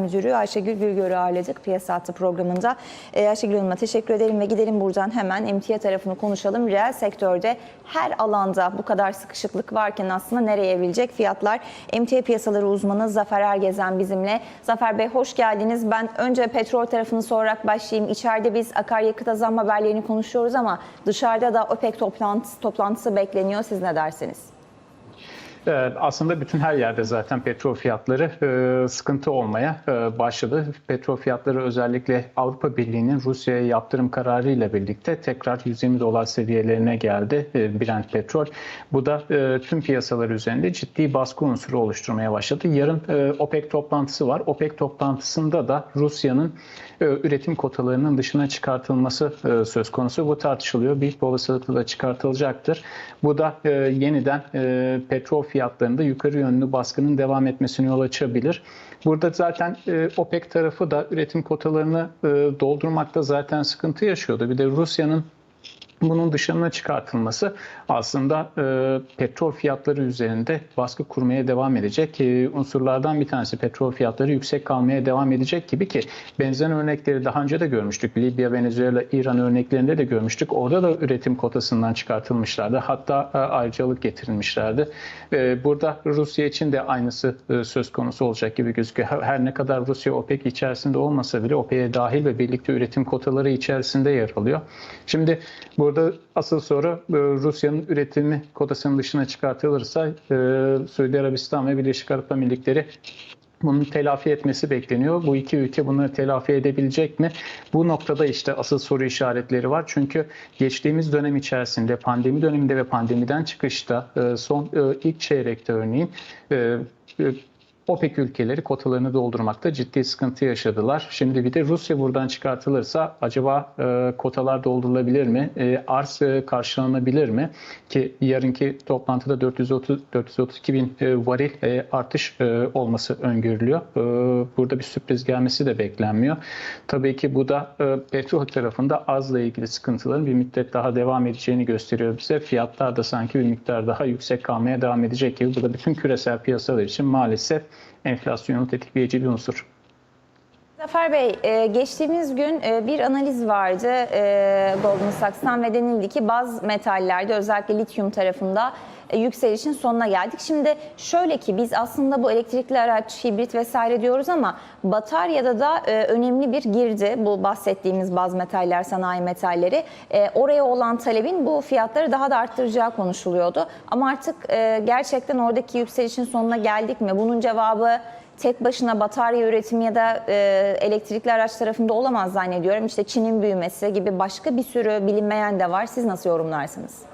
Müdürü Ayşegül Gülgör'ü ağırladık piyasa hattı programında. Ee, Ayşegül Hanım'a teşekkür edelim ve gidelim buradan hemen emtia tarafını konuşalım. Reel sektörde her alanda bu kadar sıkışıklık varken aslında nereye evrilecek fiyatlar? Emtia piyasaları uzmanı Zafer Ergezen bizimle. Zafer Bey hoş geldiniz. Ben önce petrol tarafını sorarak başlayayım. İçeride biz akaryakıta zam haberlerini konuşuyoruz ama dışarıda da OPEC toplantısı, toplantısı bekleniyor. Siz ne dersiniz? Ee, Aslında bütün her yerde zaten petrol fiyatları e, sıkıntı olmaya e, başladı. Petrol fiyatları özellikle Avrupa Birliği'nin Rusya'ya yaptırım kararı ile birlikte tekrar 120 dolar seviyelerine geldi e, Brent petrol. Bu da tüm piyasalar üzerinde ciddi baskı unsuru oluşturmaya başladı. Yarın OPEC toplantısı var. OPEC toplantısında da Rusya'nın üretim kotalarının dışına çıkartılması söz konusu. Bu tartışılıyor. Büyük olasılıkla çıkartılacaktır. Bu da yeniden petrol fiyatlarında yukarı yönlü baskının devam etmesine yol açabilir. Burada zaten OPEC tarafı da üretim kotalarını doldurmakta zaten sıkıntı yaşıyordu. Bir de Rusya'nın bunun dışına çıkartılması aslında e, petrol fiyatları üzerinde baskı kurmaya devam edecek e, unsurlardan bir tanesi. Petrol fiyatları yüksek kalmaya devam edecek gibi ki benzer örnekleri daha önce de görmüştük. Libya, Venezuela, İran örneklerinde de görmüştük. Orada da üretim kotasından çıkartılmışlardı. Hatta e, ayrıcalık getirilmişlerdi. E, burada Rusya için de aynısı e, söz konusu olacak gibi gözüküyor. Her, her ne kadar Rusya OPEC içerisinde olmasa bile OPEC'e dahil ve birlikte üretim kotaları içerisinde yer alıyor. Şimdi bu Burada asıl soru e, Rusya'nın üretimi kotasının dışına çıkartılırsa e, Suudi Arabistan ve Birleşik Arap Emirlikleri bunun telafi etmesi bekleniyor. Bu iki ülke bunları telafi edebilecek mi? Bu noktada işte asıl soru işaretleri var. Çünkü geçtiğimiz dönem içerisinde pandemi döneminde ve pandemiden çıkışta e, son ilk çeyrekte örneğin OPEC ülkeleri kotalarını doldurmakta ciddi sıkıntı yaşadılar. Şimdi bir de Rusya buradan çıkartılırsa acaba e, kotalar doldurulabilir mi? E, arz e, karşılanabilir mi? Ki yarınki toplantıda 430 432 bin e, varil e, artış e, olması öngörülüyor. E, burada bir sürpriz gelmesi de beklenmiyor. Tabii ki bu da e, petrol tarafında arzla ilgili sıkıntıların bir müddet daha devam edeceğini gösteriyor bize. Fiyatlar da sanki bir miktar daha yüksek kalmaya devam edecek gibi. Bu da bütün küresel piyasalar için maalesef enflasyonu tetikleyici bir unsur. Zafer Bey, e, geçtiğimiz gün e, bir analiz vardı e, Goldman Sachs'tan ve denildi ki baz metallerde özellikle lityum tarafında yükselişin sonuna geldik. Şimdi şöyle ki biz aslında bu elektrikli araç, hibrit vesaire diyoruz ama bataryada da önemli bir girdi bu bahsettiğimiz baz metaller, sanayi metalleri. Oraya olan talebin bu fiyatları daha da arttıracağı konuşuluyordu. Ama artık gerçekten oradaki yükselişin sonuna geldik mi? Bunun cevabı tek başına batarya üretimi ya da e, elektrikli araç tarafında olamaz zannediyorum. İşte Çin'in büyümesi gibi başka bir sürü bilinmeyen de var. Siz nasıl yorumlarsınız?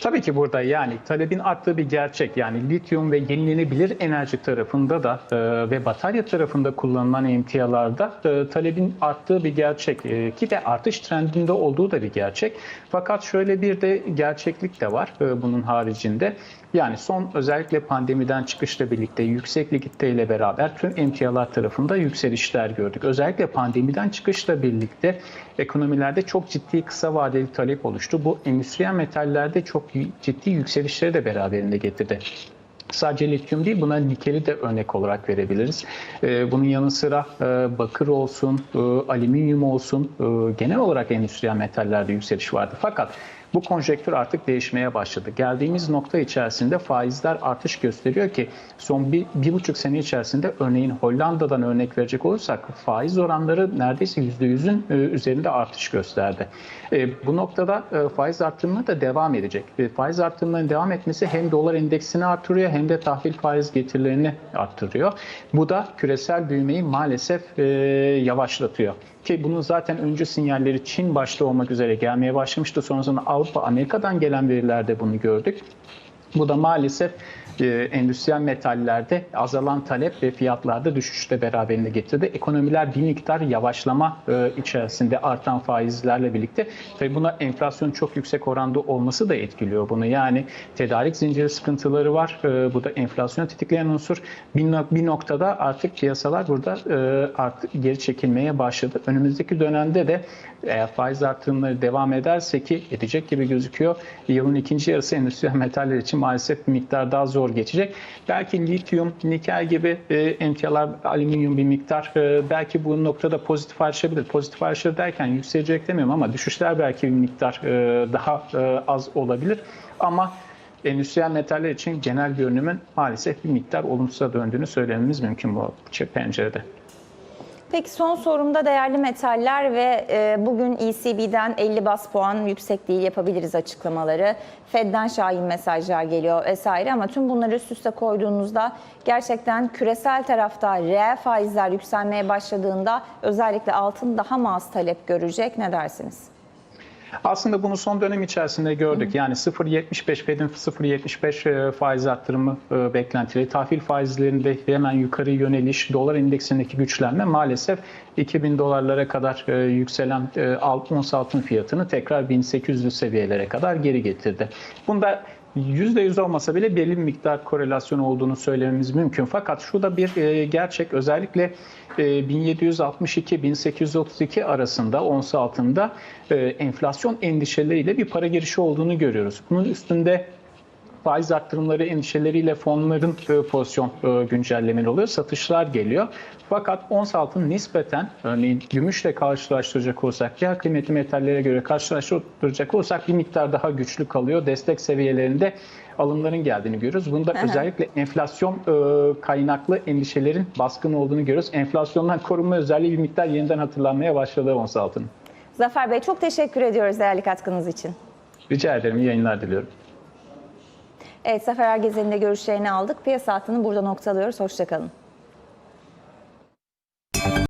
Tabii ki burada yani talebin arttığı bir gerçek. Yani lityum ve yenilenebilir enerji tarafında da e, ve batarya tarafında kullanılan emtialarda e, talebin arttığı bir gerçek. E, ki de artış trendinde olduğu da bir gerçek. Fakat şöyle bir de gerçeklik de var e, bunun haricinde. Yani son özellikle pandemiden çıkışla birlikte yüksek likidite ile beraber tüm emtialar tarafında yükselişler gördük. Özellikle pandemiden çıkışla birlikte ekonomilerde çok ciddi kısa vadeli talep oluştu. Bu endüstriyel metallerde çok ciddi yükselişleri de beraberinde getirdi. Sadece lityum değil buna nikeli de örnek olarak verebiliriz. Bunun yanı sıra bakır olsun, alüminyum olsun genel olarak endüstriyel metallerde yükseliş vardı. Fakat bu konjektür artık değişmeye başladı. Geldiğimiz nokta içerisinde faizler artış gösteriyor ki son bir, bir buçuk sene içerisinde örneğin Hollanda'dan örnek verecek olursak faiz oranları neredeyse yüzde yüzün üzerinde artış gösterdi. E, bu noktada e, faiz artırımı da devam edecek. E, faiz artırımlarının devam etmesi hem dolar endeksini artırıyor hem de tahvil faiz getirilerini arttırıyor. Bu da küresel büyümeyi maalesef yavaşlatıyor. Ki bunun zaten öncü sinyalleri Çin başta olmak üzere gelmeye başlamıştı. Sonrasında Avrupa, Amerika'dan gelen verilerde bunu gördük. Bu da maalesef e, endüstriyel metallerde azalan talep ve fiyatlarda düşüşle beraberinde getirdi. Ekonomiler bir miktar yavaşlama e, içerisinde artan faizlerle birlikte tabii buna enflasyon çok yüksek oranda olması da etkiliyor bunu. Yani tedarik zinciri sıkıntıları var. E, bu da enflasyon tetikleyen unsur. Bir, bir noktada artık piyasalar burada e, artık geri çekilmeye başladı. Önümüzdeki dönemde de eğer faiz artırımları devam ederse ki edecek gibi gözüküyor. Yılın ikinci yarısı endüstriyel metaller için maalesef bir miktar daha zor zor geçecek. Belki lityum, nikel gibi e, emtialar, alüminyum bir miktar e, belki bu noktada pozitif ayrışabilir. Pozitif ayrışır derken yükselecek demiyorum ama düşüşler belki bir miktar e, daha e, az olabilir. Ama endüstriyel metaller için genel görünümün maalesef bir miktar olumsuza döndüğünü söylememiz mümkün bu pencerede. Peki son sorumda değerli metaller ve e, bugün ECB'den 50 bas puan yüksek değil yapabiliriz açıklamaları. Fed'den şahin mesajlar geliyor vesaire ama tüm bunları üst üste koyduğunuzda gerçekten küresel tarafta reel faizler yükselmeye başladığında özellikle altın daha mı az talep görecek ne dersiniz? Aslında bunu son dönem içerisinde gördük. Yani 0.75 Fed'in 0.75 e, faiz arttırımı e, beklentileri, tahvil faizlerinde hemen yukarı yöneliş, dolar endeksindeki güçlenme maalesef 2000 dolarlara kadar e, yükselen ons altın fiyatını tekrar 1800 seviyelere kadar geri getirdi. Bunda %100 olmasa bile belli bir miktar korelasyon olduğunu söylememiz mümkün. Fakat şurada bir gerçek özellikle 1762-1832 arasında ons altında enflasyon endişeleriyle bir para girişi olduğunu görüyoruz. Bunun üstünde faiz arttırımları endişeleriyle fonların pozisyon güncellemeleri oluyor. Satışlar geliyor. Fakat ons altın nispeten örneğin gümüşle karşılaştıracak olursak, diğer kıymetli metallere göre karşılaştıracak olursak bir miktar daha güçlü kalıyor. Destek seviyelerinde alımların geldiğini görüyoruz. Bunda Aha. özellikle enflasyon kaynaklı endişelerin baskın olduğunu görüyoruz. Enflasyondan korunma özelliği bir miktar yeniden hatırlanmaya başladı ons altının. Zafer Bey çok teşekkür ediyoruz değerli katkınız için. Rica ederim. İyi yayınlar diliyorum. Evet Zafer Ergezen'in de görüşlerini aldık. Piyasa hattını burada noktalıyoruz. Hoşçakalın.